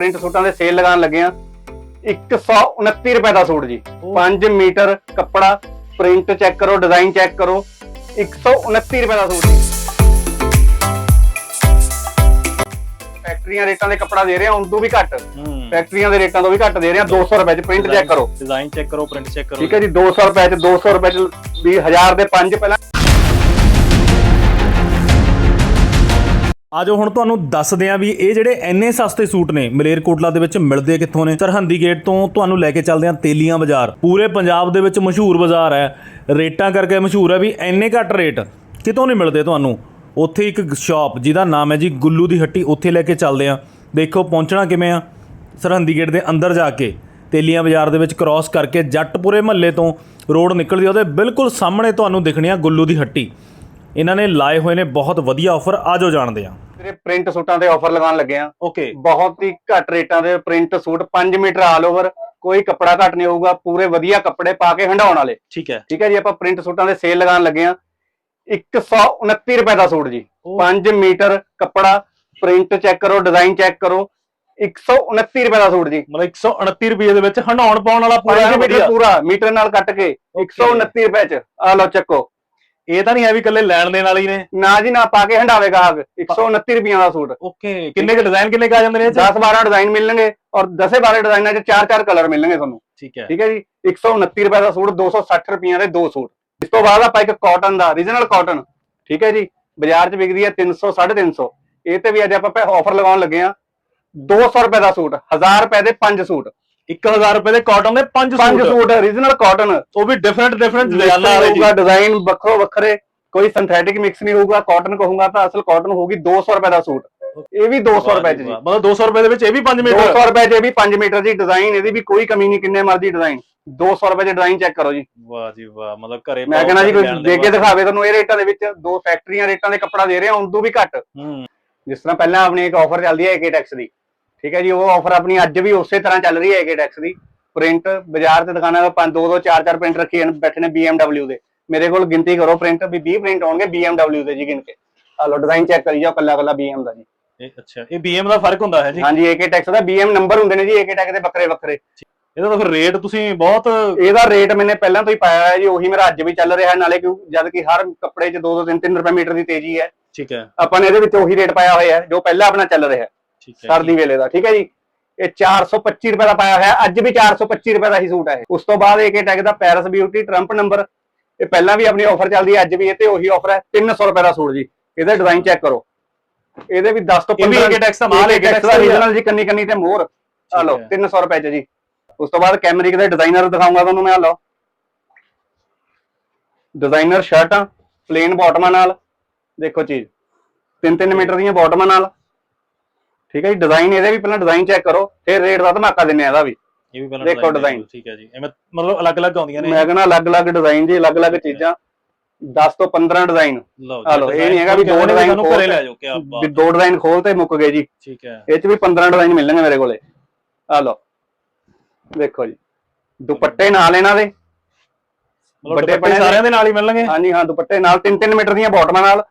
Print ਸੂਟਾਂ ਦੇ sale ਲਗਾਉਣ ਲੱਗੇ ਆ 129 ਰੁਪਏ ਦਾ ਸੂਟ ਜੀ। ਉਹ। 5 ਮੀਟਰ ਕੱਪੜਾ ਪ੍ਰਿੰਟ ਚੈੱਕ ਕਰੋ ਡਿਜ਼ਾਈਨ ਚੈੱਕ ਕਰੋ। 129 ਰੁਪਏ ਦਾ ਸੂਟ ਜੀ। ਫੈਕਟਰੀਆਂ ਰੇਟਾਂ ਦੇ ਕੱਪੜਾ ਦੇ ਰਹੇ ਆ ਉਦੋਂ ਵੀ ਘੱਟ। ਫੈਕਟਰੀਆਂ ਦੇ ਰੇਟਾਂ ਤੋਂ ਵੀ ਘੱਟ ਦੇ ਰਹੇ ਆ 200 ਰੁਪਏ ਚ ਪ੍ਰਿੰਟ ਚੈੱਕ ਕਰੋ। ਡਿਜ਼ਾਈਨ ਚੈੱਕ ਕਰੋ ਪ੍ਰਿੰਟ ਚੈੱਕ ਕਰੋ। ਠੀਕ ਹੈ ਜੀ 200 ਰੁਪਏ ਚ 200 ਰੁਪਏ ਚ ਵੀ 1000 ਦੇ 5 ਪਹਿਲਾਂ। ਆਜੋ ਹੁਣ ਤੁਹਾਨੂੰ ਦੱਸਦੇ ਆਂ ਵੀ ਇਹ ਜਿਹੜੇ ਇੰਨੇ ਸਸਤੇ ਸੂਟ ਨੇ, ਮਲੇਰਕੋਟਲਾ ਦੇ ਵਿੱਚ ਮਿਲਦੇ ਕਿੱਥੋਂ ਨੇ? ਸਰਹੰਦੀ ਗੇਟ ਤੋਂ ਤੁਹਾਨੂੰ ਲੈ ਕੇ ਚੱਲਦੇ ਆਂ ਤੇਲੀਆਂ ਬਾਜ਼ਾਰ। ਪੂਰੇ ਪੰਜਾਬ ਦੇ ਵਿੱਚ ਮਸ਼ਹੂਰ ਬਾਜ਼ਾਰ ਹੈ। ਰੇਟਾਂ ਕਰਕੇ ਮਸ਼ਹੂਰ ਹੈ ਵੀ ਇੰਨੇ ਘੱਟ ਰੇਟ। ਕਿਤੋਂ ਨਹੀਂ ਮਿਲਦੇ ਤੁਹਾਨੂੰ? ਉੱਥੇ ਇੱਕ ਸ਼ਾਪ ਜਿਹਦਾ ਨਾਮ ਹੈ ਜੀ ਗੁੱਲੂ ਦੀ ਹੱਟੀ, ਉੱਥੇ ਲੈ ਕੇ ਚੱਲਦੇ ਆਂ ਦੇਖੋ ਪਹੁੰਚਣਾ ਕਿਵੇਂ ਆ? ਸਰਹੰਦੀ ਗੇਟ ਦੇ ਅੰਦਰ ਜਾ ਕੇ ਤੇਲੀਆਂ ਬਾਜ਼ਾਰ ਦੇ ਵਿੱਚ ਕ੍ਰਾਸ ਕਰਕੇ ਜੱਟਪੁਰੇ ਮਹੱਲੇ ਤੋਂ ਰੋਡ ਨਿਕਲਦੀ ਉਹਦੇ ਬਿਲਕੁਲ ਸਾਹਮਣੇ ਤੁਹਾਨੂੰ ਦਿਖਣੀ ਆ ਗੁੱਲੂ ਦੀ ਹੱਟੀ। ਇਹਨਾਂ ਨੇ ਲਾਏ ਹੋਏ ਨੇ ਬਹੁਤ ਵਧੀਆ ਆਫਰ ਆਜੋ ਜਾਣਦੇ ਆਂ ਤੇਰੇ ਪ੍ਰਿੰਟ ਸੂਟਾਂ ਤੇ ਆਫਰ ਲਗਾਉਣ ਲੱਗੇ ਆ ਓਕੇ ਬਹੁਤ ਹੀ ਘੱਟ ਰੇਟਾਂ ਦੇ print suit 5 metre all over ਕੋਈ ਕੱਪੜਾ ਘੱਟ ਨਹੀਂ ਹੋਊਗਾ ਪੂਰੇ ਵਧੀਆ ਕੱਪੜੇ ਪਾ ਕੇ ਹੰਡਾਉਣ ਵਾਲੇ। ਠੀਕ ਹੈ। ਠੀਕ ਹੈ ਜੀ ਆਪਾਂ ਪ੍ਰਿੰਟ ਸੂਟਾਂ ਦੇ ਸੇਲ ਲਗਾਉਣ ਲੱਗੇ ਆ 129 ਰੁਪਏ ਦਾ ਸੂਟ ਜੀ। ਉਹ। 5 ਮੀਟਰ ਕੱਪੜਾ ਪ੍ਰਿੰਟ ਚੈੱਕ ਕਰੋ ਡਿਜ਼ਾਈਨ ਚੈੱਕ ਕਰੋ। 129 ਰੁਪਏ ਦਾ ਸੂਟ ਜੀ। ਮਤਲਬ 129 ਰੁਪਏ ਦੇ ਵਿੱਚ ਹੰਡਾਉਣ ਪਾਉਣ ਵਾਲਾ ਪੂਰਾ 5 ਮੀਟਰ ਪੂਰਾ ਮੀਟਰ ਨਾਲ ਕੱਟ ਕੇ। 129 ਰੁਪਏ ਚ। ਆ ਲਓ ਚੱਕੋ। ਇਹ ਤਾਂ ਨਹੀਂ ਹੈ ਵੀ ਇਕੱਲੇ ਲੈਣ ਦੇਣ ਵਾਲੀ ਨੇ। ਨਾ ਜੀ ਨਾ ਪਾ ਕੇ ਹੰਡਾਵੇਗਾ ਆਗ 129 ਰੁਪਈਆਂ ਦਾ ਸੂਟ। ਓਕੇ ਕਿੰਨੇ ਕੁ ਡਿਜ਼ਾਈਨ ਕਿੰਨੇ ਕੁ ਆ ਜਾਂਦੇ ਨੇ ਇਹ 'ਚ? 10 12 ਡਿਜ਼ਾਈਨ ਮਿਲਣਗੇ ਔਰ 10 12 ਡਿਜ਼ਾਈਨਾਂ ਚ 4 4 ਕਲਰ ਮਿਲਣਗੇ ਤੁਹਾਨੂੰ। ਠੀਕ ਹੈ। ਠੀਕ ਹੈ ਜੀ? 129 ਰੁਪਏ ਦਾ ਸੂਟ 260 ਰੁਪਈਆਂ ਦੇ ਦੋ ਸੂਟ। ਇਸ ਤੋਂ ਬਾਅਦ ਆਪਾਂ ਇੱਕ ਕਾਟਨ ਦਾ ਰੀਜਨਲ ਕਾਟਨ ਠੀਕ ਹੈ ਜੀ? ਬਾਜ਼ਾਰ 'ਚ ਵਿਕਦੀ ਹੈ 300 350 ਇਹ ਤੇ ਵੀ ਅੱਜ ਆਪਾਂ ਆਫਰ ਲਗਾਉਣ ਲੱਗੇ ਆ 200 ਰੁਪਏ ਦਾ ਸੂਟ 1000 ਰੁਪਏ ਦੇ 5 ਸੂਟ। 1000 ਰੁਪਏ ਦੇ ਕਾਟਨ ਦੇ 5 5 ਸੂਟ ਸੂਟ ਰੀਜਨਲ ਕਾਟਨ ਉਹ ਵੀ ਡਿਫਰੈਂਟ ਡਿਫਰੈਂਟ ਡਿਜ਼ਾਈਨਾਂ ਵਾਲੇ ਜੀ ਹੋਊਗਾ ਡਿਜ਼ਾਈਨ ਵੱਖੋ ਵੱਖਰੇ ਕੋਈ ਸਿੰਥੈਟਿਕ ਮਿਕਸ ਨਹੀਂ ਹੋਊਗਾ ਕਾਟਨ ਕਹੂੰਗਾ ਤਾਂ ਅਸਲ ਕਾਟਨ ਹੋਊਗੀ 200 ਰੁਪਏ ਦਾ ਸੂਟ। ਇਹ ਵੀ 200 ਰੁਪਏ 'ਚ ਜੀ। ਮਤਲਬ 200 ਰੁਪਏ ਦੇ ਵਿੱਚ ਇਹ ਵੀ 5 ਮੀਟਰ। 200 ਰੁਪਏ 'ਚ ਇਹ ਵੀ 5 ਮੀਟਰ ਦੀ ਡਿਜ਼ਾਈਨ ਇਹਦੀ ਵੀ ਕੋਈ ਕਮੀ ਨਹੀਂ ਕਿੰਨੇ ਮਰਜ਼ੀ ਡਿਜ਼ਾਈਨ 200 ਰੁਪਏ 'ਚ ਡਿਜ਼ਾਈਨ ਚੈੱਕ ਕਰੋ ਜੀ। ਵਾਹ ਜੀ ਵਾਹ ਮਤਲਬ ਘਰੇ ਮੈਂ ਕਹਿੰਦਾ ਜੀ ਕੋਈ ਦੇ ਕੇ। ਦਿਖਾਵੇ ਤੁਹਾਨੂੰ ਇਹ ਰੇਟਾਂ ਦੇ ਵਿੱਚ। ਦੋ ਫੈਕਟਰੀਆਂ ਰੇਟਾਂ ਦੇ ਕੱਪੜਾ ਦੇ ਰਹੇ ਆ ਉਦੋਂ ਵੀ ਘੱਟ। ਹੂੰ। ਜਿਸ ਤਰ੍ਹਾਂ ਪਹਿਲਾਂ ਆਪਣੀ ਇੱਕ ਆਫਰ ਚੱਲਦੀ ਹੈ ਏਕੇ ਟੈਕਸ ਦੀ। ਠੀਕ ਹੈ ਜੀ ਉਹ ਆਫਰ ਆਪਣੀ ਅੱਜ ਵੀ ਉਸੇ ਤਰ੍ਹਾਂ ਚੱਲ ਰਹੀ ਹੈ ਏਕੇ ਟੈਕਸ ਦੀ। ਪ੍ਰਿੰਟ ਬਾਜ਼ਾਰ ਤੇ ਦੁਕਾਨਾਂ 'ਤੇ ਪੰਜ ਦੋ ਦੋ ਚਾਰ ਚਾਰ ਪ੍ਰਿੰਟ ਰੱਖੇ ਹਨ ਬੈਠੇ ਨੇ BMW ਦੇ। ਮੇਰੇ ਕੋਲ ਗਿਣਤੀ ਕਰੋ ਪ੍ਰਿੰਟ ਵੀ 20 ਪ੍ਰਿੰਟ ਹੋਣਗੇ BMW ਦੇ ਜੀ ਗਿਣ ਕੇ। ਆ ਲੋ ਡਿਜ਼ਾਈਨ ਚੈੱਕ ਕਰੀ ਜਾਓ ਕੱਲਾ ਕੱਲਾ BM ਦਾ ਜੀ। ਇਹ ਅੱਛਾ ਇਹ BM ਦਾ ਫ਼ਰਕ ਹੁੰਦਾ ਹੈ ਜੀ? ਹਾਂਜੀ ਏਕੇ ਟੈਕਸ ਦਾ BM ਨੰਬਰ ਹੁੰਦੇ ਨੇ ਜੀ ਏਕੇ ਟੈਕਸ ਦੇ ਵੱਖਰੇ ਵੱਖਰੇ। ਇਹਦਾ ਤਾਂ ਫਿਰ ਰੇਟ ਤੁਸੀਂ ਬਹੁਤ ਇਹਦਾ ਰੇਟ ਮੈਨੇ ਪਹਿਲਾਂ ਤੋਂ ਹੀ ਪਾਇਆ ਹੋਇਆ ਜੀ ਉਹੀ ਮੇਰਾ ਅੱਜ ਵੀ ਚੱਲ ਰਿਹਾ ਨਾਲੇ ਕਿਉਂ ਜਦ ਕਿ ਹਰ ਕੱਪੜੇ 'ਚ 2 2 3 3 ਰੁਪਏ ਮੀਟਰ ਦੀ ਤੇਜ਼ੀ ਹੈ। ਠੀਕ ਹੈ। ਆਪਾਂ ਨੇ ਇਹਦੇ ਵਿੱਚ ਉਹੀ ਰੇਟ ਪਾਇਆ ਹੋਇਆ ਹੈ ਜੋ ਪਹਿਲਾਂ ਆਪਣਾ ਚੱਲ ਰਿਹਾ। ਹੈ ਹੈ ਸਰਦੀ ਵੇਲੇ ਦਾ ਠੀਕ ਹੈ ਜੀ? ਇਹ 425 ਰੁਪਏ ਦਾ ਪਾਇਆ ਹੋਇਆ। ਅੱਜ ਵੀ 425 ਰੁਪਏ ਦਾ ਹੀ ਸੂਟ ਹੈ। ਉਸ ਤੋਂ ਬਾਅਦ ਏਕੇ ਟੈਗ ਦਾ ਪੈਰਿਸ ਬਿਊਟੀ ਟਰੰਪ ਨੰਬਰ ਇਹ ਪਹਿਲਾਂ ਵੀ ਆਪਣੀ ਆਫਰ ਚੱਲਦੀ ਹੈ ਅੱਜ ਵੀ ਇਹ ਤੇ ਉਹੀ ਆਫਰ ਹੈ 300 ਰੁਪਏ ਦਾ ਸੂਟ ਜੀ। ਇਹਦਾ ਡਿਜ਼ਾਈਨ ਚੈੱਕ ਕਰੋ। ਇਹਦੇ ਵੀ 10 ਤੋਂ ਇਹ ਵੀ 15 AK Tex ਦਾ ਮਾਲ ਹੈ, AK Tex ਦਾ original ਜੀ ਕੰਨੀ ਕੰਨੀ ਤੇ ਮੋਹਰ ਆ ਲਓ ਹੈ। 300 ਰੁਪਏ ਚ ਜੀ। ਉਸ ਤੋਂ ਬਾਅਦ ਕੈਮਰਿਕ ਦੇ ਡਿਜ਼ਾਈਨਰ ਦਿਖਾਉਂਗਾ ਤੁਹਾਨੂੰ ਮੈਂ ਆ ਲਓ। ਡਿਜ਼ਾਈਨਰ ਸ਼ਰਟਾਂ ਪਲੇਨ ਬਾਟਮਾਂ ਨਾਲ। ਦੇਖੋ ਚੀਜ਼। 3-3 ਮੀਟਰ ਦੀਆਂ ਬਾਟਮਾਂ ਨਾਲ। ਠੀਕ ਹੈ ਜੀ ਡਿਜ਼ਾਈਨ ਇਹਦੇ ਵੀ ਪਹਿਲਾਂ ਡਿਜ਼ਾਈਨ ਚੈੱਕ ਕਰੋ ਫਿਰ ਰੇਟ ਦਾ ਧਮਾਕਾ ਦਿੰਨੇ ਆ ਇਹਦਾ ਵੀ। ਇਹ ਵੀ ਪਹਿਲਾਂ ਦੇਖੋ design। ਠੀਕ ਹੈ ਜੀ। ਐਵੇਂ ਮਤਲਬ ਅਲੱਗ-ਅਲੱਗ ਆਉਂਦੀਆਂ ਨੇ ਮੈਂ ਕਹਿੰਦਾ ਅਲੱਗ-ਅਲੱਗ ਡਿਜ਼ਾਈਨ ਜੀ ਅਲੱਗ-ਅਲੱਗ ਚੀਜ਼ਾਂ। 10 ਤੋਂ 15 ਡਿਜ਼ਾਈਨ ਲਓ ਆ ਲਓ, ਇਹ ਨਹੀਂ ਹੈਗਾ ਵੀ ਦੋ design ਤੁਹਾਨੂੰ ਘਰੇ ਖੋਲ ਲੈ ਜਾਓ ਕੀ ਵੀ ਬਾਤ ਦੋ ਡਿਜ਼ਾਈਨ ਖੋਲ ਤੇ ਮੁੱਕ ਗਏ ਜੀ। ਠੀਕ ਹੈ। ਇਹ ਚ ਵੀ 15 ਡਿਜ਼ਾਈਨ ਮਿਲਣਗੇ ਮੇਰੇ ਕੋਲੇ। ਆ ਲਓ। ਦੇਖੋ ਜੀ। ਦੁਪੱਟੇ ਨਾਲ ਇਹਨਾਂ ਦੇ। ਮਤਲਬ ਵੱਡੇ ਦੁਪੱਟੇ ਬਣੇ ਨੇ। ਸਾਰਿਆਂ ਦੇ ਨਾਲ ਹੀ ਮਿਲਣਗੇ? ਹਾਂਜੀ ਹਾਂ ਦੁਪੱਟੇ ਨਾਲ 3-3 ਮੀਟਰ ਦੀਆਂ ਬਾਟਮਾਂ ਨਾਲ।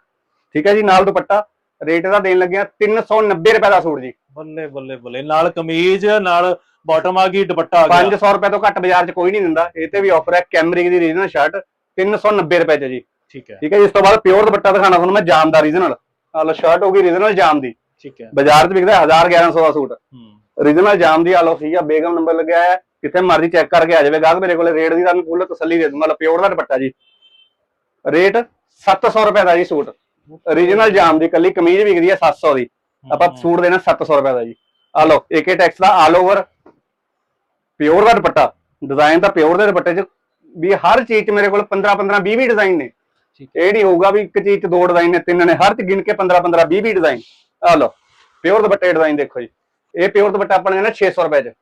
ਠੀਕ ਹੈ ਜੀ ਨਾਲ ਦੁਪੱਟਾ। ਰੇਟ ਦਾ ਦੇਣ ਲੱਗਿਆ 390 ਰੁਪਏ ਦਾ ਸੂਟ ਜੀ। ਬੱਲੇ ਬੱਲੇ ਬੱਲੇ। ਨਾਲ ਕਮੀਜ਼ ਨਾਲ ਬਾਟਮ ਆ ਗਈ ਦੁਪੱਟਾ ਆ ਗਿਆ। 500 ਰੁਪਏ ਤੋਂ ਘੱਟ ਬਾਜ਼ਾਰ 'ਚ ਕੋਈ ਨਹੀਂ ਦਿੰਦਾ। ਇਹ ਤੇ ਵੀ ਆਫਰ ਹੈ ਕੈਮਰਿਕ ਦੀ ਰੀਜਨਲ ਸ਼ਰਟ 390 ਰੁਪਏ 'ਚ ਜੀ। ਠੀਕ ਹੈ। ਠੀਕ ਹੈ ਜੀ ਇਸ ਤੋਂ ਬਾਅਦ ਪਿਓਰ ਦੁਪੱਟਾ ਦਿਖਾਣਾ ਤੁਹਾਨੂੰ ਮੈਂ ਜਾਮ ਦਾ ਰੀਜਨਲ ਆ ਲਓ ਸ਼ਰਟ ਹੋ ਗਈ ਰੀਜਨਲ ਜਾਮ ਦੀ। ਠੀਕ ਹੈ। ਬਾਜ਼ਾਰ 'ਚ ਵਿਕਦਾ 1000 1100 ਦਾ ਸੂਟ। ਰੀਜਨਲ ਜਾਮ ਦੀ ਆ ਲਓ ਠੀਕ ਆ ਬੇਗਮ ਨੰਬਰ ਲੱਗਿਆ ਹੈ। ਕਿੱਥੇ ਮਰਜ਼ੀ ਚੈੱਕ ਕਰਕੇ ਆ ਜਾਵੇ ਗਾਹਕ ਮੇਰੇ ਕੋਲੇ ਰੇਟ ਦੀ ਤੁਹਾਨੂੰ ਫੁੱਲ ਤਸੱਲੀ ਦੇ ਦੂੰਗਾ। ਪਿਓਰ ਦਾ ਦੁਪੱਟਾ ਜੀ। ਰੇਟ 700 ਰੁਪਏ ਦਾ ਜੀ ਸੂਟ। ਰੀਜਨਲ ਜਾਮ ਦੀ ਕੱਲੀ ਕਮੀਜ਼ ਵਿਕਦੀ ਹੈ 700 ਦੀ। ਆਪਾਂ ਸੂਟ ਦੇਣਾ 700 ਰੁਪਏ ਦਾ ਜੀ। ਆ ਲਓ ਏਕੇ ਟੈਕਸ ਦਾ ਆਲ ਓਵਰ ਪਿਓਰ ਦਾ ਦੁਪੱਟਾ। ਡਿਜ਼ਾਈਨ ਤਾਂ ਪਿਓਰ ਦੇ ਦੁਪੱਟੇ 'ਚ ਵੀ ਹਰ ਚੀਜ਼ 'ਚ ਮੇਰੇ ਕੋਲ 15 15 20 20 ਡਿਜ਼ਾਈਨ ਨੇ। ਇਹ ਨਹੀਂ ਹੋਊਗਾ ਵੀ ਇੱਕ ਚੀਜ਼ 'ਚ ਦੋ ਡਿਜ਼ਾਈਨ ਨੇ ਤਿੰਨ ਨੇ ਹਰ 'ਚ ਗਿਣ ਕੇ 15 15 20 20 ਡਿਜ਼ਾਈਨ ਆ ਲਓ ਪਿਓਰ ਦੁਪੱਟੇ ਡਿਜ਼ਾਈਨ ਦੇਖੋ ਜੀ। ਇਹ ਪਿਓਰ ਦੁਪੱਟਾ ਆਪਾਂ ਨੇ ਦੇਣਾ 600 ਰੁਪਏ 'ਚ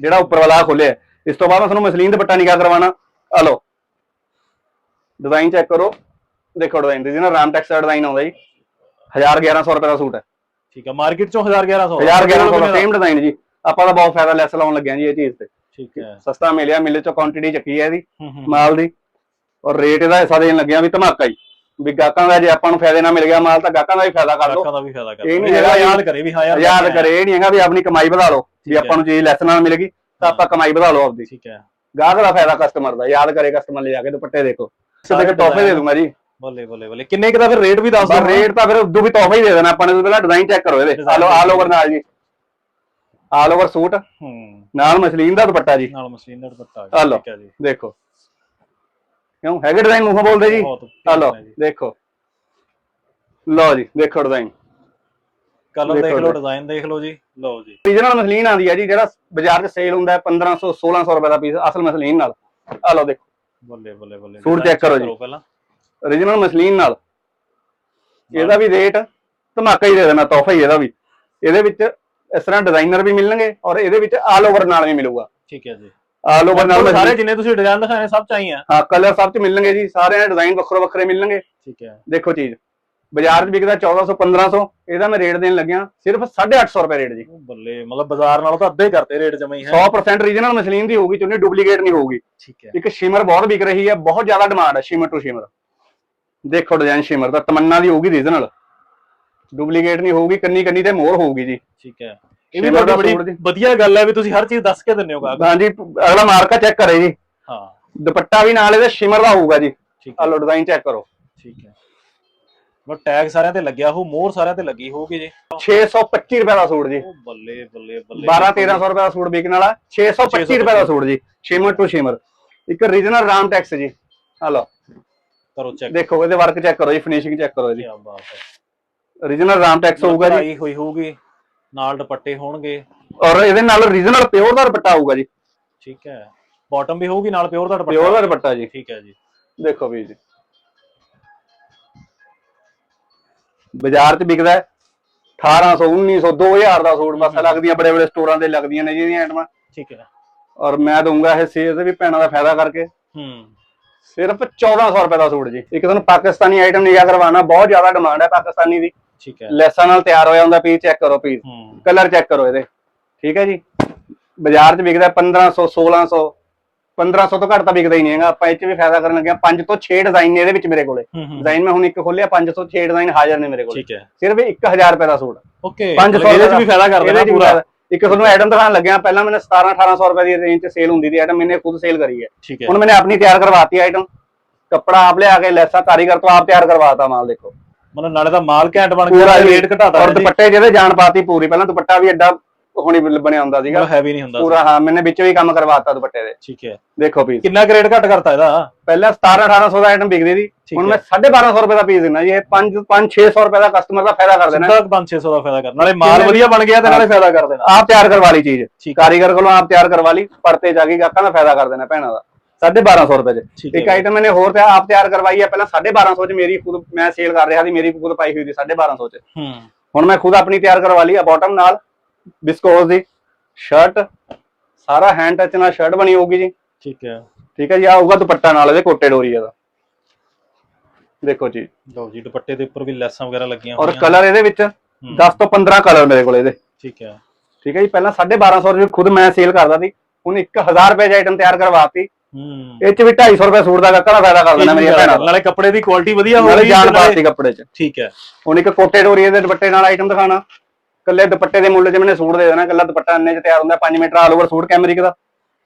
ਜਿਹੜਾ ਉੱਪਰ ਵਾਲਾ ਖੋਲਿਆ। ਇਸ ਤੋਂ ਬਾਅਦ ਮੈਂ ਤੁਹਾਨੂੰ ਮਸਲੀਨ ਦੁਪੱਟਾ ਨਿਕਾਹ ਕਰਵਾਉਣਾ। ਆ ਲਓ ਡਿਜ਼ਾਈਨ ਚੈੱਕ ਕਰੋ। ਦੇਖੋ ਡਿਜ਼ਾਈਨ ਰੀਜਨਲ ਰਾਮ ਟੈਕਸ ਦਾ ਡਿਜ਼ਾਈਨ ਆਉਂਦਾ ਜੀ। 1000 1100 ਰੁਪਏ ਦਾ ਸੂਟ ਹੈ। ਠੀਕ ਹੈ ਮਾਰਕੀਟ ਚੋਂ 1000 1100 1000 1100 ਦਾ ਸੇਮ ਡਿਜ਼ਾਈਨ ਜੀ। ਆਪਾਂ ਦਾ ਬਹੁਤ ਫਾਇਦਾ ਲੈਸ ਲਾਉਣ ਲੱਗਿਆ ਜੀ ਇਹ ਚੀਜ਼ ਤੇ। ਠੀਕ ਹੈ। ਸਸਤਾ ਮਿਲਿਆ ਮਿਲੇ ਚੋਂ ਕੁਆਂਟੀਟੀ ਚੱਕੀ ਹੈ ਇਹਦੀ ਮਾਲ ਦੀ। ਔਰ ਰੇਟ ਇਹਦਾ ਐਸਾ ਦੇਣ ਲੱਗਿਆ ਵੀ ਧਮਾਕਾ ਹੀ ਵੀ ਗਾਹਕਾਂ ਦਾ ਜੇ ਆਪਾਂ ਨੂੰ ਫਾਇਦੇ ਨਾਲ ਮਿਲ ਗਿਆ ਮਾਲ ਤਾਂ ਗਾਹਕਾਂ ਦਾ ਵੀ ਫਾਇਦਾ ਕਰ ਲਓ। ਲੋਕਾਂ ਦਾ ਵੀ ਫਾਇਦਾ ਕਰ ਇਹ ਨੀ ਇਹ ਹੈਗਾ ਯਾਦ ਕਰੇ ਵੀ ਹਾਂ ਯਾਰ ਯਾਦ ਕਰੇ ਇਹ ਨਹੀਂ ਹੈਗਾ ਵੀ ਆਪਣੀ ਕਮਾਈ ਵਧਾ ਲਓ। ਵੀ। ਆਪਾਂ ਨੂੰ ਚੀਜ਼ ਲੈਸ ਨਾਲ ਮਿਲੇਗੀ ਤਾਂ ਆਪਾਂ ਕਮਾਈ ਵਧਾ ਲਓ ਆਪਦੀ। ਠੀਕ ਹੈ। ਗਾਹਕ ਦਾ ਫਾਇਦਾ ਕਸਟਮਰ ਦਾ ਯਾਦ ਕਰੇ ਕਸਟਮਰ ਲੈ ਜਾ ਕੇ ਦੁਪੱਟੇ ਦੇਖੋ। ਸਿੱਧੇ ਕੇ ਤੋਹਫੇ ਦੇ ਦੂੰਗਾ ਜੀ। ਬੱਲੇ ਬੱਲੇ ਬੱਲੇ। ਕਿੰਨੇ ਕੁ ਦਾ ਫਿਰ ਰੇਟ ਵੀ ਦੱਸ ਬਸ ਦਿਓ ਰੇਟ ਤਾਂ ਫਿਰ ਉਦੋਂ ਵੀ ਤੋਹਫਾ ਹੀ ਦੇ ਦੇਣਾ ਆਪਾਂ ਨੇ ਪਹਿਲਾਂ ਡਿਜ਼ਾਈਨ ਚੈੱਕ ਕਰੋ ਇਹਦੇ। ਆਲ ਆਲ ਓਵਰ ਨਾਲ ਜੀ। All over suit. ਹੂੰ। ਨਾਲ ਮਸਲੀਨ ਦਾ ਦੁਪੱਟਾ ਜੀ। ਨਾਲ ਮਸ਼ੀਨ ਦਾ ਦੁਪੱਟਾ ਆਹ ਲਓ। ਠੀਕ ਹੈ ਜੀ। ਦੇਖੋ। ਕਿਉਂ? ਹੈਗੇ ਡਿਜ਼ਾਈਨ ਮੂੰਹੋਂ ਬੋਲਦੇ ਜੀ? ਬਹੁਤ ਆ ਲਓ ਹੈ ਜੀ। ਦੇਖੋ। ਲਓ ਜੀ ਦੇਖੋ ਡਿਜ਼ਾਈਨ ਕਲਰ ਦੇਖੋ ਦੇਖ ਲਓ ਜੀ। ਡਿਜ਼ਾਈਨ ਦੇਖ ਲਓ ਜੀ। ਲਓ ਜੀ। ਓਰੀਜਨਲ ਮਸਲੀਨ ਆਂਦੀ ਹੈ ਜੀ ਜਿਹੜਾ ਬਾਜ਼ਾਰ 'ਚ ਸੇਲ ਹੁੰਦਾ ਹੈ 1500 1600 ਰੁਪਏ ਦਾ ਪੀਸ ਅਸਲ ਮਸਲੀਨ ਨਾਲ। ਆ ਲਓ ਦੇਖੋ। ਬੱਲੇ ਬੱਲੇ ਬੱਲੇ। ਸੂਟ design check ਕਰੋ ਜੀ। ਪਹਿਲਾਂ। ਓਰੀਜਨਲ ਮਸਲੀਨ ਨਾਲ। ਇਹਦਾ ਵੀ ਰੇਟ ਧਮਾਕਾ ਹੀ ਦੇ ਦੇਣਾ ਤੋਹਫਾ ਹੀ ਇਹਦਾ ਵੀ। ਇਹਦੇ ਵਿੱਚ ਇਸ ਤਰ੍ਹਾਂ ਡਿਜ਼ਾਈਨਰ ਵੀ ਮਿਲਣਗੇ ਔਰ ਇਹਦੇ ਵਿੱਚ ਆਲ ਓਵਰ ਨਾਲ ਵੀ ਮਿਲੂਗਾ। ਠੀਕ ਹੈ ਜੀ। ਆਲ ਓਵਰ ਨਾਲ ਸਾਰੇ ਜਿੰਨੇ ਤੁਸੀਂ ਡਿਜ਼ਾਈਨ ਦਿਖਾਏ ਸਭ ਚਾਹੀਏ ਹਾਂ ਕਲਰ ਸਭ 'ਚ ਮਿਲਣਗੇ ਜੀ। ਸਾਰਿਆਂ ਦੇ ਡਿਜ਼ਾਈਨ ਵੱਖਰੇ ਵੱਖਰੇ ਮਿਲਣਗੇ। ਠੀਕ ਹੈ। ਦੇਖੋ ਚੀਜ਼। ਬਾਜ਼ਾਰ 'ਚ ਵਿਕਦਾ 1400 1500 ਇਹਦਾ ਮੈਂ ਰੇਟ ਦੇਣ ਲੱਗਿਆ। ਸਿਰਫ 850 ਰੁਪਏ ਰੇਟ ਜੀ। ਬੱਲੇ ਮਤਲਬ ਬਾਜ਼ਾਰ ਨਾਲੋਂ ਤਾਂ ਅੱਧੇ ਕਰਤੇ ਰੇਟ ਜਮਾ ਹੀ ਹੈ? 100% ਰੀਜਨਲ ਮਸਲੀਨ ਦੀ ਹੋਊਗੀ ਚੁੰਨੀ ਡੁਪਲੀਕੇਟ ਨਹੀਂ ਹੋਊਗੀ। ਠੀਕ ਹੈ। ਇੱਕ ਸ਼ਿਮਰ ਬਹੁਤ ਵਿਕ ਰਹੀ ਹੈ ਬਹੁਤ ਜ਼ਿਆਦਾ ਡਿਮਾਂਡ ਹੈ ਸ਼ਿਮਰ ਟੂ ਸ਼ਿਮਰ ਦੇਖੋ ਡਿਜ਼ਾਈਨ ਸ਼ਿਮਰ ਦਾ ਤਮੰਨਾ ਦੀ ਹੋਊਗੀ ਰੀਜਨਲ ਡੁਪਲੀਕੇਟ ਨਹੀਂ ਹੋਊਗੀ ਕੰਨੀ ਕੰਨੀ ਤੇ ਮੋਹਰ ਹੋਊਗੀ ਜੀ। ਠੀਕ ਹੈ। ਇਹ ਵੀ ਦਾ ਤੁਹਾਡੀ ਸੂਟ ਬੜੀ ਜੀ। ਵਧੀਆ ਗੱਲ ਹੈ ਵੀ ਤੁਸੀਂ ਹਰ ਚੀਜ਼ ਦੱਸ ਕੇ ਦਿੰਦੇ ਹੋ ਗਾਹਕ। ਨੂੰ। ਹਾਂਜੀ ਅਗਲਾ ਮਾਰਕਾ ਚੈੱਕ ਕਰੇ ਜੀ। ਹਾਂ। ਦੁਪੱਟਾ ਵੀ ਨਾਲ ਇਹਦੇ ਸ਼ਿਮਰ ਦਾ ਹੋਊਗਾ ਜੀ। ਠੀਕ ਆ ਹੈ। ਲੋ ਡਿਜ਼ਾਈਨ ਚੈੱਕ ਕਰੋ। ਠੀਕ ਹੈ। ਬਟ ਟੈਗ ਸਾਰਿਆਂ ਤੇ ਲੱਗਿਆ ਹੋ ਮੋਹਰ ਸਾਰਿਆਂ ਤੇ ਲੱਗੀ ਹੋਊਗੀ ਜੀ। 625 ਰੁਪਏ ਦਾ ਸੂਟ ਜੀ। ਉਹ ਬੱਲੇ ਬੱਲੇ ਬੱਲੇ। 12 1300 ਰੁਪਏ ਦਾ ਸੂਟ ਵਿਕਣ ਵਾਲਾ 625 ਰੁਪਏ ਦਾ ਸੂਟ ਜੀ। Shimmer to shimmer. ਇੱਕ ਰੀਜਨਲ ਰਾਮ ਟੈਕਸ ਜੀ। ਆ ਲੋ ਕਰੋ ਚੈੱਕ ਦੇਖੋ ਇਹਦੇ ਵਰਕ ਚੈੱਕ ਕਰੋ ਜੀ ਫਿਨਿਸ਼ਿੰਗ ਚੈੱਕ ਕਰੋ ਕੀ ਜੀ ਬਾਤ ਹੈ। ਰੀਜਨਲ ਰਾਮ ਟੈਕਸ ਹੋਊਗਾ ਜੀ। ਕਢਾਈ ਹੋਈ ਹੋਊਗੀ ਨਾਲ ਦੁਪੱਟੇ ਹੋਣਗੇ। ਔਰ ਇਹਦੇ ਨਾਲ ਰੀਜਨਲ ਪਿਓਰ ਦਾ ਦੁਪੱਟਾ ਆਊਗਾ ਜੀ। ਠੀਕ ਹੈ। ਬਾਟਮ ਵੀ ਹੋਊਗੀ ਨਾਲ ਪਿਓਰ ਦਾ ਦੁਪੱਟਾ। ਪਿਓਰ ਦਾ ਦੁਪੱਟਾ ਜੀ। ਠੀਕ ਹੈ ਜੀ। ਦੇਖੋ ਵੀਰ ਜੀ। ਬਾਜ਼ਾਰ 'ਚ ਵਿਕਦਾ ਹੈ। 1800 1900 2000 ਦਾ ਸੂਟ ਬਸ ਲੱਗਦੀਆਂ ਬੜੇ ਬੜੇ ਸਟੋਰਾਂ ਤੇ ਲੱਗਦੀਆਂ ਨੇ ਜਿਹਦੀਆਂ ਆਈਟਮਾਂ। ਠੀਕ ਹੈ। ਔਰ ਮੈਂ ਦਊਂਗਾ ਇਹ ਸੇਲ ਤੇ ਵੀ ਭੈਣਾਂ ਦਾ ਫਾਇਦਾ ਕਰਕੇ। ਹੂੰ ਸਿਰਫ 1400 ਰੁਪਏ ਦਾ ਸੂਟ ਜੀ। ਇੱਕ ਤੁਹਾਨੂੰ ਪਾਕਿਸਤਾਨੀ ਆਈਟਮ ਨਿਗਾ ਕਰਵਾਉਣਾ ਬਹੁਤ ਜ਼ਿਆਦਾ ਡਿਮਾਂਡ ਹੈ ਪਾਕਿਸਤਾਨੀ ਦੀ। ਠੀਕ ਹੈ। ਲੈਸਾਂ ਨਾਲ ਤਿਆਰ ਹੋਇਆ ਹੁੰਦਾ ਪੀਸ ਚੈੱਕ ਕਰੋ ਪੀਸ। ਕਲਰ ਚੈੱਕ ਕਰੋ ਇਹਦੇ। ਠੀਕ ਹੈ ਜੀ? ਬਾਜ਼ਾਰ 'ਚ ਵਿਕਦਾ 1500 1600 1500 ਤੋਂ ਘੱਟ ਤਾਂ ਵਿਕਦਾ ਹੀ ਨਹੀਂ ਹੈਗਾ। ਆਪਾਂ ਇਹ 'ਚ ਵੀ ਫਾਇਦਾ ਕਰਨ ਲੱਗੇ ਹਾਂ। 5 ਤੋਂ 6 ਡਿਜ਼ਾਈਨ ਨੇ ਇਹਦੇ ਵਿੱਚ ਮੇਰੇ ਕੋਲੇ। ਡਿਜ਼ਾਈਨ ਮੈਂ ਹੁਣ ਇੱਕ ਖੋਲਿਆ 5 ਤੋਂ 6 ਡਿਜ਼ਾਈਨ ਹਾਜ਼ਰ ਨੇ ਮੇਰੇ ਕੋਲ। ਠੀਕ ਹੈ। ਸਿਰਫ 1000 ਰੁਪਏ ਦਾ ਸੂਟ। ਓਕੇ। 500 ਇਹਦੇ ਚ ਵੀ ਫਾਇਦਾ ਕਰ ਦੇਣਾ ਪੂਰਾ। ਇੱਕ ਤੁਹਾਨੂੰ ਆਈਟਮ ਦਿਖਾਣ ਲੱਗਿਆ ਪਹਿਲਾਂ ਮੈਨੇ 17 1800 ਰੁਪਏ ਦੀ ਰੇਂਜ ਤੇ ਸੇਲ ਹੁੰਦੀ ਸੀ ਆਈਟਮ ਮੈਨੇ ਖੁਦ ਸੇਲ ਕਰੀ ਹੈ। ਹੁਣ ਮੈਨੇ ਆਪਣੀ ਤਿਆਰ ਕਰਵਾਤੀ ਆਈਟਮ ਕੱਪੜਾ ਆਪ ਲਿਆ ਕੇ ਲੈਸਾਂ ਕਾਰੀਗਰ ਤੋਂ ਆਪ ਤਿਆਰ ਕਰਵਾਤਾ ਮਾਲ ਦੇਖੋ। ਮਤਲਬ ਨਾਲੇ ਦਾ ਮਾਲ ਘੈਂਟ ਬਣ ਗਿਆ ਰੇਟ ਘਟਾਤਾ ਦੁਪੱਟੇ ਜਿਹਦੇ ਜਾਨ ਪਾਤੀ ਪੂਰੀ ਪਹਿਲਾਂ ਦੁਪੱਟਾ ਵੀ ਐਡਾ ਹੁਣੀ ਬਣਿਆ ਹੁੰਦਾ ਸੀਗਾ। ਹੈਵੀ ਨਹੀਂ ਹੁੰਦਾ ਪੂਰਾ ਹਾਂ ਮੈंने ਵਿੱਚੋਂ ਹੀ ਕੰਮ ਕਰਵਾਤਾ ਦੁਪੱਟੇ ਦੇ। ਠੀਕ ਹੈ। ਦੇਖੋ ਪੀਸ ਕਿੰਨਾ ਰੇਟ ਘਟ ਕਰਤਾ ਇਹਦਾ? ਪਹਿਲਾਂ 17 1800 ਦਾ ਆਈਟਮ ਵਿਕਦੀ ਸੀ। ਹੁਣ। ਮੈਂ 1250 ਰੁਪਏ ਦਾ ਪੀਸ ਦਿੰਦਾ ਜੀ। ਇਹ 5 5 600 ਰੁਪਏ ਦਾ ਕਸਟਮਰ ਦਾ ਫਾਇਦਾ ਕਰ ਦੇਣਾ। ਸਿੱਧਾ 5-600 ਦਾ ਫਾਇਦਾ ਕਰ ਨਾਲੇ ਮਾਲ ਵਧੀਆ ਬਣ ਗਿਆ ਤੇ ਨਾਲੇ ਫਾਇਦਾ ਕਰ ਦੇਣਾ। ਆਪ ਤਿਆਰ ਕਰਵਾ ਲਈ ਚੀਜ਼। ਕਾਰੀਗਰ ਕੋਲੋਂ ਆਪ ਤਿਆਰ ਕਰਵਾ ਲਈ। ਪਰਤੇ ਜਾ ਕੇ ਗਾਹਕਾਂ ਦਾ ਫਾਇਦਾ ਕਰ ਦੇਣਾ ਭੈਣਾਂ ਦਾ। 1250 ਰੁਪਏ ਚ। ਇੱਕ ਆਈਟਮ ਮੈंने ਹੋਰ ਤੇ ਆਪ ਤਿਆਰ ਕਰਵਾਈ ਹੈ। ਪਹਿਲਾਂ 1250 ਚ ਮੇਰੀ ਖੁਦ ਮੈਂ ਸੇਲ ਕਰ ਰਿਹਾ ਸੀ। ਮੇਰੀ ਖੁਦ ਪਾਈ ਹੋਈ ਸੀ 1250 ਚ। ਹੁਣ ਮੈਂ ਖੁਦ ਆਪਣੀ ਤਿਆਰ ਕਰਵਾ ਲਈ ਆ ਬਾਟਮ ਨਾਲ। ਬਿਸਕੋਸ ਦੀ ਸ਼ਰਟ ਸਾਰਾ ਹੈਂਡ ਟੱਚ ਨਾਲ ਸ਼ਰਟ ਬਣੀ ਹੋਊਗੀ ਜੀ। ਠੀਕ ਹੈ। ਠੀਕ ਹੈ ਜੀ ਆਊਗਾ ਦੁਪੱਟਾ ਨਾਲ ਇਹਦੇ ਕੋਟੇ ਡੋਰੀ ਦਾ ਦੇਖੋ ਜੀ। ਲਓ ਜੀ ਦੁਪੱਟੇ ਦੇ ਉੱਪਰ ਵੀ ਲੈਸਾਂ ਵਗੈਰਾ ਲੱਗੀਆਂ ਔਰ ਹੋਈਆਂ। ਕਲਰ ਇਹਦੇ ਵਿੱਚ 10 ਤੋਂ 15 ਕਲਰ ਮੇਰੇ ਕੋਲ ਇਹਦੇ। ਠੀਕ ਹੈ। ਠੀਕ ਹੈ ਜੀ ਪਹਿਲਾਂ 1250 ਰੁਪਏ ਖੁਦ ਮੈਂ ਸੇਲ ਕਰਦਾ ਸੀ ਹੁਣ 1000 ਰੁਪਏ ਦੀ ਆਈਟਮ ਤਿਆਰ ਕਰਵਾਤੀ। ਹੂੰ। ਇਹ ਚ ਵੀ 250 ਰੁਪਏ ਸੂਟ ਦਾ ਦਾ ਫਾਇਦਾ ਕਰ ਦੇਣਾ ਮੇਰੀਆਂ ਭੈਣਾਂ ਨਾਲੇ ਕੱਪੜੇ ਦੀ ਕੁਆਲਿਟੀ ਵਧੀਆ ਨਾਲੇ ਹੋਊਗੀ ਜਾਨ ਨਾਲੇ- ਪਾਤੀ ਕੱਪੜੇ ਚ। ਠੀਕ ਹੈ। ਹੁਣ ਇੱਕ ਕੋਟੇ ਡੋਰੀਏ ਦੇ ਦੁਪੱਟੇ ਨਾਲ ਆਈਟਮ ਦਿਖਾਣਾ। ਕੱਲੇ ਦੁਪੱਟੇ ਦੇ ਮੁੱਲ 'ਚ ਮੈंने ਸੂਟ ਦੇ ਦੇਣਾ ਕੱਲਾ ਦੁਪੱਟਾ ਇੰਨੇ 'ਚ ਤਿਆਰ ਹੁੰਦਾ 5 metre all over suit cambric ਦਾ।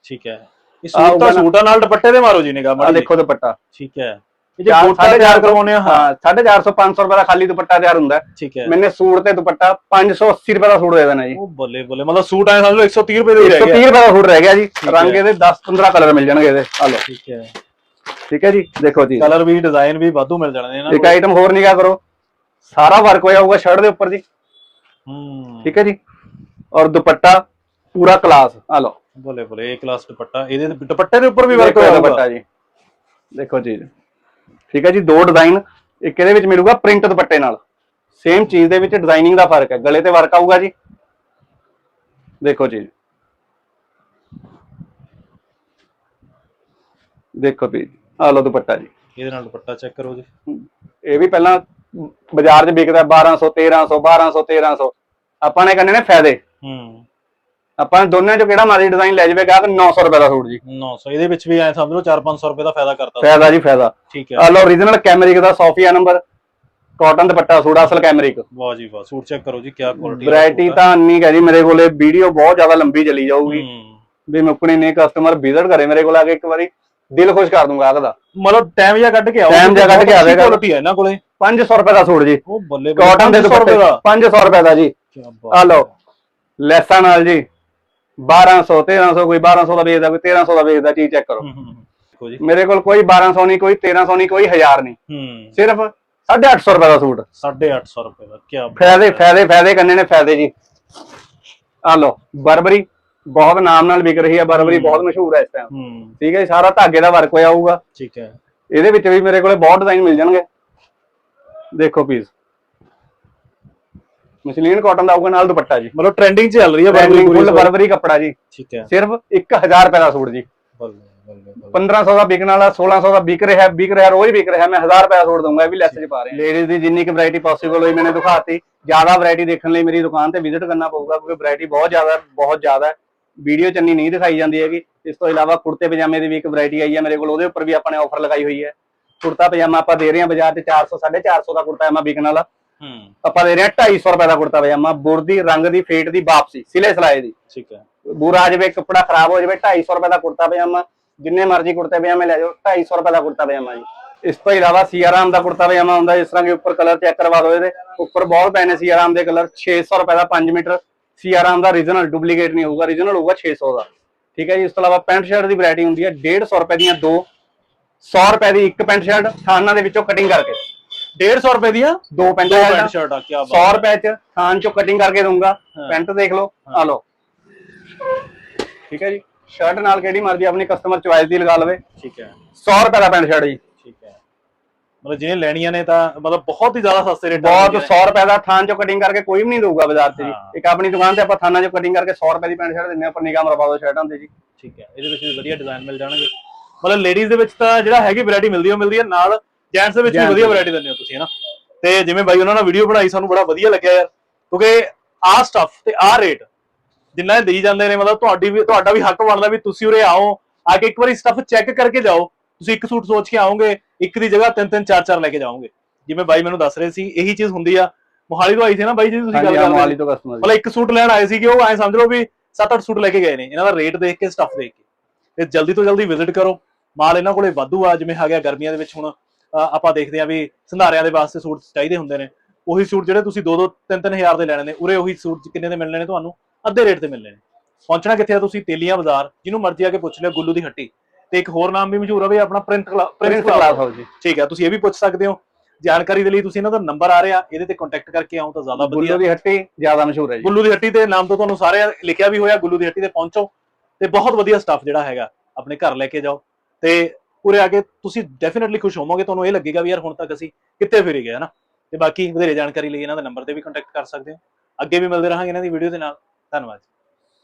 ਠੀਕ ਹੈ। ਇਹ ਸੂਟ ਤਾਂ ਨਾ। ਸੂਟਾਂ ਨਾਲ ਦੁਪੱਟੇ ਦੇ ਮਾਰੋ ਜੀ ਨਿਗਾਹ ਆ ਮਾੜੀ ਦੇਖੋ ਦੁਪੱਟਾ। ਠੀਕ ਹੈ। ਇਹ ਜੇ ਚਾਰ- ਗੋਟਾ ਸਾਢੇ ਤਿਆਰ ਚਾਰ ਕਰਵਾਉਣੇ ਆ ਹਾਂ। ਹਾਂ 450 500 ਰੁਪਏ ਦਾ ਖਾਲੀ ਦੁਪੱਟਾ ਤਿਆਰ ਹੁੰਦਾ। ਹੈ। ਠੀਕ ਹੈ। ਮੈंने ਸੂਟ ਤੇ ਦੁਪੱਟਾ 580 ਰੁਪਏ ਦਾ ਸੂਟ ਦੇ ਦੇਣਾ ਜੀ। ਉਹ ਬੱਲੇ ਬੱਲੇ ਮਤਲਬ ਸੂਟ ਐ ਸਮਝ ਲਓ 130 ਰੁਪਏ ਦੇ ਹੀ ਰਹਿ 130 ਗਿਆ ਰੁਪਏ ਦਾ ਸੂਟ ਰਹਿ ਗਿਆ ਜੀ। ਹੈ। ਰੰਗ ਇਹਦੇ 10 15 ਕਲਰ ਮਿਲ ਜਾਣਗੇ ਇਹਦੇ। ਆ ਲਓ। ਠੀਕ ਹੈ। ਠੀਕ ਹੈ ਜੀ ਦੇਖੋ ਜੀ। ਕਲਰ ਵੀ ਡਿਜ਼ਾਈਨ ਵੀ ਵਾਧੂ ਮਿਲ ਜਾਣੇ ਨੇ ਇਹਨਾਂ ਇੱਕ ਆਈਟਮ ਹੋਰ ਨਿਗਾਹ ਕਰੋ। ਸਾਰਾ ਵਰਕ ਹੋਇਆ ਹੋਊਗਾ ਸ਼ਰਟ ਦੇ ਉੱਪਰ ਜੀ। ਠੀਕ ਹੈ ਜੀ? ਔਰ ਦੁਪੱਟਾ ਪੂਰਾ ਕਲਾਸ ਆ ਲਓ। ਬੱਲੇ ਬੱਲੇ ਇਹ ਕਲਾਸ ਦੁਪੱਟਾ ਇਹਦੇ ਦੁਪੱਟੇ ਦੇ ਉੱਪਰ ਵੀ ਵਰਕ ਹੋਇਆ ਦੁਪੱਟਾ ਜੀ। ਦੇਖੋ ਜੀ। ਠੀਕ ਹੈ ਜੀ ਦੋ ਡਿਜ਼ਾਈਨ ਇੱਕ ਇਹਦੇ ਵਿੱਚ ਮਿਲੂਗਾ ਪ੍ਰਿੰਟ ਦੁਪੱਟੇ ਨਾਲ। ਸੇਮ ਚੀਜ਼ ਦੇ ਵਿੱਚ ਡਿਜ਼ਾਈਨਿੰਗ ਦਾ ਫ਼ਰਕ ਹੈ। ਗਲੇ ਤੇ ਵਰਕ ਆਊਗਾ ਜੀ। ਦੇਖੋ ਜੀ। ਦੇਖੋ ਜੀ। ਆ ਲਓ ਦੁਪੱਟਾ ਜੀ। ਇਹਦੇ ਨਾਲ ਦੁਪੱਟਾ ਚੈੱਕ ਕਰੋ ਜੀ। ਇਹ ਵੀ ਪਹਿਲਾਂ ਬਾਜ਼ਾਰ 'ਚ ਵਿਕਦਾ 1200 1300 1200 1300 ਆਪਾਂ ਨੇ ਕਰਨੇ ਨੇ ਫਾਇਦੇ। ਹੂੰ। ਆਪਾਂ ਦੋਨਾਂ ਚੋਂ ਕਿਹੜਾ ਮਰਜ਼ੀ ਡਿਜ਼ਾਈਨ ਲੈ ਜਾਵੇ ਗਾਹਕ 900 ਰੁਪਏ ਦਾ ਸੂਟ ਜੀ। 900 ਇਹਦੇ ਵਿੱਚ ਵੀ ਐ ਸਮਝ ਲਓ 4-500 ਰੁਪਏ ਦਾ ਫਾਇਦਾ ਕਰਤਾ ਫਾਇਦਾ ਜੀ ਫਾਇਦਾ। ਠੀਕ ਆ ਹੈ ਲਓ origignal ਕੈਮਰਿਕ ਦਾ Sophia number cotton dupatta suit ਅਸਲ ਕੈਮਰਿਕ ਵਾਹ ਜੀ ਵਾਹ ਸੂਟ ਚੈੱਕ ਕਰੋ ਜੀ ਕੀ ਕੁਆਲਿਟੀ ਵੈਰਾਈਟੀ ਤਾਂ ਇੰਨੀ ਹੈ ਜੀ ਮੇਰੇ ਕੋਲੇ ਵੀਡੀਓ ਬਹੁਤ ਜ਼ਿਆਦਾ ਲੰਬੀ ਚਲੀ ਜਾਊਗੀ। ਵੀ ਮੁੱਕਣੀ ਨਹੀਂ ਕਸਟਮਰ ਵਿਜ਼ਿਟ ਕਰੇ ਮੇਰੇ ਕੋਲ ਆ ਕੇ ਇੱਕ ਵਾਰੀ ਦਿਲ ਖੁਸ਼ ਕਰ ਦੂੰਗਾ ਆਹ ਦਾ। ਮਤਲਬ ਟਾਈਮ ਜਿਹਾ ਕੱਢ ਕੇ ਆਓ Time ਜਿਹਾ ਕੱਢ ਕੇ ਆਵੇਗਾ। ਕੁਆਲਿਟੀ ਹੈ ਇਹਨਾਂ ਕੋਲੇ। 500 ਰੁਪਏ ਦਾ ਸੂਟ ਜੀ। ਉਹ ਬੱਲੇ ਕਾਟਨ ਦੇ 500 ਦੁਪੱਟੇ ਦਾ? 500 ਰੁਪਏ ਦਾ ਜੀ। ਆ ਲਓ ਲੈਸਾਂ ਨਾਲ ਜੀ। 1200 1300 ਕੋਈ 1200 ਦਾ ਵੇਚਦਾ ਕੋਈ 1300 ਦਾ ਵੇਚਦਾ ਚੀਜ਼ ਚੈੱਕ ਕਰੋ। ਮੇਰੇ ਕੋਲ ਕੋਈ 1200 ਨਹੀਂ ਕੋਈ 1300 ਨਹੀਂ ਕੋਈ 1000 ਨਹੀਂ। ਸਿਰਫ 850 ਰੁਪਏ ਦਾ ਸੂਟ। 850 ਰੁਪਏ ਦਾ ਕੀ ਫਾਇਦੇ ਫਾਇਦੇ ਫਾਇਦੇ ਕੰਨੇ ਨੇ ਫਾਇਦੇ ਜੀ। ਆ ਲਓ ਬਰਬਰੀ ਬਹੁਤ ਨਾਮ ਨਾਲ ਵਿਕ ਰਹੀ ਹੈ ਬਰਬਰੀ ਬਹੁਤ ਮਸ਼ਹੂਰ ਹੈ ਇਸ ਟਾਈਮ ਠੀਕ ਹੈ ਜੀ, ਸਾਰਾ ਧਾਗੇ ਦਾ ਵਰਕ ਹੋਇਆ ਹੋਊਗਾ। ਠੀਕ ਹੈ। ਇਹਦੇ ਵਿੱਚ ਵੀ ਮੇਰੇ ਕੋਲੇ ਬਹੁਤ ਡਿਜ਼ਾਈਨ ਮਿਲ ਜਾਣਗੇ। ਦੇਖੋ ਪੀਸ ਮਸਲੀਨ ਕਾਟਨ ਦਾ ਆਊਗਾ ਨਾਲ ਦੁਪੱਟਾ ਜੀ। ਮਤਲਬ ਟ੍ਰੈਂਡਿੰਗ ਚ ਚੱਲ ਰਹੀ ਹੈ ਬਰਬਰੀ ਫੁੱਲ। ਬਰਬਰੀ ਕੱਪੜਾ ਜੀ। ਠੀਕ ਹੈ। ਸਿਰਫ 1000 ਰੁਪਏ ਦਾ ਸੂਟ ਜੀ। ਬੱਲੇ ਬੱਲੇ ਬੱਲੇ। 1500 ਦਾ ਵਿਕਣ ਵਾਲਾ 1600 ਦਾ ਵਿਕ ਰਿਹਾ ਵਿਕ ਰਿਹਾ ਰੋਜ਼ ਵਿਕ ਰਿਹਾ ਮੈਂ 1000 ਰੁਪਏ ਦਾ ਸੂਟ ਦਊਂਗਾ ਇਹ ਵੀ ਲੈਸ ਚ ਪਾ ਰਹੇ। ਲੇਡੀਜ਼ ਦੀ ਜਿੰਨੀ ਕੁ ਵੈਰਾਈਟੀ ਪੋਸੀਬਲ ਹੋਈ ਮੈंने ਦਿਖਾਤੀ ਜ਼ਿਆਦਾ ਵੈਰਾਈਟੀ ਦੇਖਣ ਲਈ ਮੇਰੀ ਦੁਕਾਨ ਤੇ ਵਿਜ਼ਿਟ ਕਰਨਾ ਪਊਗਾ ਕਿਉਂਕਿ ਵੈਰਾਈਟੀ ਬਹੁਤ ਜ਼ਿਆਦਾ ਬਹੁਤ ਜ਼ਿਆਦਾ ਹੈ। ਵੀਡੀਓ ਚ ਇੰਨੀ ਨਹੀਂ ਦਿਖਾਈ ਜਾਂਦੀ ਹੈਗੀ। ਇਸ ਤੋਂ ਇਲਾਵਾ ਕੁੜਤੇ ਪਜਾਮੇ ਦੀ ਵੀ ਇੱਕ ਵੈਰਾਈਟੀ ਆਈ ਹੈ ਮੇਰੇ ਕੋਲ ਉਹਦੇ ਉੱਪਰ ਵੀ ਆਪਾਂ ਨੇ ਆਫਰ ਲਗਾਈ ਹੋਈ ਹੈ। ਕੁੜਤਾ ਪਜਾਮਾ ਆਪਾਂ ਦੇ ਰਹੇ ਹਾਂ ਬਾਜ਼ਾਰ ਤੇ 400 450 ਦਾ ਕੁੜਤਾ ਪਜਾਮਾ ਵਿਕਣ ਵਾਲਾ। ਹੂੰ। ਆਪਾਂ ਦੇ ਰਹੇ ਹਾਂ 250 ਰੁਪਏ ਦਾ ਕੁੜਤਾ ਪਜਾਮਾ ਬੁਰਦੀ ਰੰਗ ਦੀ ਫੇਟ ਦੀ ਵਾਪਸੀ ਸਿਲੇ ਸਲਾਏ ਦੀ। ਠੀਕ ਹੈ। ਬੁਰਾ ਆ ਜਾਵੇ ਕੱਪੜਾ ਖਰਾਬ ਹੋ ਜਾਵੇ 250 ਰੁਪਏ ਦਾ ਕੁੜਤਾ ਪਜਾਮਾ ਜਿੰਨੇ ਮਰਜ਼ੀ ਕੁੜਤੇ ਪਜਾਮੇ ਲੈ ਜਾਓ 250 ਰੁਪਏ ਦਾ ਕੁੜਤਾ ਪਜਾਮਾ ਜੀ। ਇਸ ਤੋਂ ਇਲਾਵਾ ਸੀਆਰਾਮ ਦਾ ਕੁੜਤਾ ਪਜਾਮਾ ਹੁੰਦਾ ਜਿਸ ਤਰ੍ਹਾਂ ਕਿ ਉੱਪਰ ਕਲਰ ਚੈੱਕ ਕਰਵਾ ਦਿਓ ਇਹਦੇ ਉੱਪਰ ਬਹੁਤ ਪਏ ਨੇ ਸੀਆਰਾਮ ਦੇ ਕਲਰ 600 ਰੁਪਏ ਦਾ 5 ਮੀਟਰ। ਸੀਆਰਾਮ ਦਾ ਰੀਜਨਲ ਡੁਪਲੀਕੇਟ ਨਹੀਂ ਹੋਊਗਾ ਰੀਜਨਲ ਹੋਊਗਾ 600 ਦਾ। ਠੀਕ ਹੈ ਜੀ ਇਸ ਤੋਂ ਇਲਾਵਾ ਪੈਂਟ ਸ਼ਰਟ ਦੀ ਵੈਰਾਈਟੀ ਹੁੰਦੀ ਹੈ 150 ਰੁਪਏ ਦੀਆਂ ਦੋ 100 ਰੁਪਏ ਦੀ ਇੱਕ ਪੈਂਟ ਸ਼ਰਟ ਥਾਨਾਂ ਦੇ ਵਿੱਚੋਂ ਕਟਿੰਗ ਕਰਕੇ। 150 ਰੁਪਏ ਦੀਆਂ ਦੋ ਪੈਂਟ ਦੋ ਸ਼ਰਟ। ਪੈਂਟ ਸ਼ਰਟ ਆ ਕੀ 100 ਬਾਤ ਰੁਪਏ ਚ ਥਾਨ ਚੋਂ ਕਟਿੰਗ ਕਰਕੇ ਦਊਂਗਾ। ਪੈਂਟ ਦੇਖ ਲਓ ਆ ਲਓ। ਠੀਕ ਹੈ ਜੀ। ਸ਼ਰਟ ਨਾਲ ਕਿਹੜੀ ਮਰਜ਼ੀ ਆਪਣੀ ਕਸਟਮਰ ਚੁਆਇਸ ਦੀ ਲਗਾ ਲਵੇ। ਠੀਕ ਹੈ। 100 ਰੁਪਏ ਦਾ ਪੈਂਟ ਸ਼ਰਟ ਜੀ। ਠੀਕ ਹੈ। ਮਤਲਬ ਜਿਹਨੇ ਲੈਣੀਆਂ ਨੇ ਤਾਂ ਮਤਲਬ ਬਹੁਤ ਹੀ ਜ਼ਿਆਦਾ ਸਸਤੇ ਰੇਟ ਬਹੁਤ 100 ਰੁਪਏ ਦਾ ਥਾਨ ਚੋਂ ਕਟਿੰਗ ਕਰਕੇ ਕੋਈ ਵੀ ਨਹੀਂ ਦਊਗਾ ਬਾਜ਼ਾਰ 'ਚ ਜੀ। ਇੱਕ ਆਪਣੀ ਦੁਕਾਨ ਤੇ ਆਪਾਂ ਥਾਨਾਂ ਚੋਂ ਕਟਿੰਗ ਕਰਕੇ 100 ਰੁਪਏ ਦੀ ਪੈਂਟ ਸ਼ਰਟ ਦਿੰਦੇ ਆ ਨਿਗਾਹ ਮਰਵਾ ਦਿਓ ਸ਼ਰਟਾਂ ਤੇ ਜੀ। ਠੀਕ ਹੈ। ਇਹਦੇ ਵਿੱਚ ਵਧੀਆ ਡਿਜ਼ਾਈਨ ਮਿਲ ਜਾਣਗੇ। ਮਤਲਬ ਲੇਡੀਜ਼ ਦੇ ਵਿੱਚ ਤਾਂ ਜਿਹੜਾ ਹੈਗੀ ਵੈਰਾਈਟੀ ਮਿਲਦੀ ਹੋ ਮਿਲਦੀ ਹੈ ਨਾਲ ਜੈਂਟਸ ਦੇ ਵਿੱਚ ਵੀ ਵਧੀਆ। ਵੈਰਾਈਟੀ ਦਿੰਦੇ ਹੋ ਤੁਸੀਂ ਹਨਾ? ਤੇ ਜਿਵੇਂ ਬਾਈ ਉਹਨਾਂ ਨੇ ਵੀਡੀਓ ਬਣਾਈ ਸਾਨੂੰ ਬੜਾ ਵਧੀਆ ਲੱਗਿਆ ਯਾਰ। ਕਿਉਂਕਿ ਆਹ ਸਟੱਫ ਤੇ ਆਹ ਰੇਟ ਜਿੰਨਾ ਇਹ ਦੇਈ ਜਾਂਦੇ ਨੇ ਮਤਲਬ ਤੁਹਾਡੀ ਵੀ ਤੁਹਾਡਾ ਵੀ ਹੱਕ ਬਣਦਾ ਵੀ ਤੁਸੀਂ ਉਰੇ ਆਓ ਆ ਕੇ ਇੱਕ ਵਾਰੀ ਸਟੱਫ ਚੈੱਕ ਕਰਕੇ ਜਾਓ। ਤੁਸੀਂ ਇੱਕ ਸੂਟ ਸੋਚ ਕੇ ਆਓਗੇ ਇੱਕ ਦੀ ਜਗ੍ਹਾ ਤਿੰਨ ਤਿੰਨ ਚਾਰ ਚਾਰ ਲੈ ਕੇ ਜਾਓਗੇ। ਜਿਵੇਂ ਬਾਈ ਮੈਨੂੰ ਦੱਸ ਰਹੇ ਸੀ ਇਹੀ ਚੀਜ਼ ਹੁੰਦੀ ਆ। ਮੋਹਾਲੀ ਤੋਂ ਆਈ ਸੀ ਨਾ ਬਾਈ ਜੀ ਤੁਸੀਂ ਗੱਲ ਹਾਂਜੀ ਕਰ ਰਹੇ ਮੋਹਾਲੀ ਤੋਂ ਕਸਟਮਰ ਮਤਲਬ ਇੱਕ ਸੂਟ ਲੈਣ ਆਏ ਸੀਗੇ ਉਹ ਐ ਸਮਝ ਲਓ ਵੀ 7-8 ਸੂਟ ਲੈ ਕੇ ਗਏ ਨੇ। ਇਹਨਾਂ ਦਾ ਰੇਟ ਦੇਖ ਕੇ ਸਟੱਫ ਦੇਖ ਕੇ। ਤੇ ਜਲਦੀ ਤੋਂ ਜਲਦੀ ਵਿਜ਼ਿਟ ਕਰੋ। ਮਾਲ ਇਹਨਾਂ ਕੋਲੇ ਵਾਧੂ ਆ ਜਿਵੇਂ ਆ ਗਿਆ ਗਰਮੀਆਂ ਦੇ ਵਿੱਚ ਹੁਣ ਆਪਾਂ ਦੇਖਦੇ ਆ ਵੀ ਸੰਧਾਰਿਆਂ ਦੇ ਵਾਸਤੇ ਸੂਟ ਚਾਹੀਦੇ ਹੁੰਦੇ ਨੇ। ਉਹੀ ਸੂਟ ਜਿਹੜੇ ਤੁਸੀਂ 2-2 3-3 ਹਜ਼ਾਰ ਦੇ ਲੈਣੇ ਨੇ ਉਰੇ ਉਹੀ ਸੂਟ ਕਿੰਨੇ ਦੇ ਮਿਲਣੇ ਨੇ ਤੁਹਾਨੂੰ? ਅੱਧੇ ਰੇਟ ਤੇ ਮਿਲਣੇ ਨੇ। ਪਹੁੰਚਣਾ ਕਿੱਥੇ ਆ ਤੁਸੀਂ? ਤੇਲੀਆਂ ਬਾਜ਼ਾਰ। ਜਿਹਨੂੰ ਮਰਜ਼ੀ ਆ ਕੇ ਪੁੱਛ ਲਿਓ ਗੁੱਲੂ ਦੀ ਹੱਟੀ। ਤੇ ਇੱਕ ਹੋਰ ਨਾਮ ਵੀ ਮਸ਼ਹੂਰ ਆ ਵੀ ਆਪਣਾ ਪ੍ਰਿੰਟ ਪ੍ਰਿੰਟ ਕਲਾਸ ਹਾਊਸ ਜੀ। ਠੀਕ ਹੈ ਤੁਸੀਂ ਇਹ ਵੀ ਪੁੱਛ ਸਕਦੇ ਹੋ। ਜਾਣਕਾਰੀ ਦੇ ਲਈ ਤੁਸੀਂ ਇਹਨਾਂ ਦਾ ਨੰਬਰ ਆ ਰਿਹਾ ਇਹਦੇ ਤੇ ਕੰਟੈਕਟ ਕਰਕੇ ਆਓ ਤਾਂ ਜ਼ਿਆਦਾ ਵਧੀਆ। ਗੁੱਲੂ ਦੀ ਹੱਟੀ ਜ਼ਿਆਦਾ ਮਸ਼ਹੂਰ ਹੈ ਜੀ। ਗੁੱਲੂ ਦੀ ਹੱਟੀ ਦੇ ਨਾਮ ਤੋਂ ਤੁਹਾਨੂੰ ਸਾਰੇ ਲਿਖਿਆ ਵੀ ਹੋਇਆ ਗੁੱਲੂ ਦੀ ਹੱਟੀ ਤੇ ਪਹੁੰਚੋ। ਤੇ ਬਹੁਤ ਵਧੀਆ ਸਟਾਫ ਜਿਹੜਾ ਹੈਗਾ, ਆਪਣੇ ਘਰ ਲੈ ਕੇ ਜਾਓ। ਤੇ ਉਰੇ ਆ ਕੇ ਤੁਸੀਂ ਡੈਫੀਨਿਟਲੀ ਖੁਸ਼ ਹੋਵੋਗੇ, ਤੁਹਾਨੂੰ ਇਹ ਲੱਗੇਗਾ ਵੀ ਯਾਰ ਹੁਣ ਤੱਕ ਅਸੀਂ ਕਿੱਥੇ ਫਿਰੇ ਗਏ, ਹਨਾ? ਤੇ ਬਾਕੀ ਵਧੇਰੇ ਜਾਣਕਾਰੀ ਲਈ ਇਹਨਾਂ ਦਾ ਨੰਬਰ ਤੇ ਵੀ ਕੰਟੈਕਟ ਕਰ ਸਕਦੇ ਹੋ। ਅੱਗੇ ਵੀ ਮਿਲਦੇ ਰਹਾਂਗੇ ਇਹਨਾਂ ਦੀ ਵੀਡੀਓ ਦੇ ਨਾਲ। ਧੰਨਵਾਦ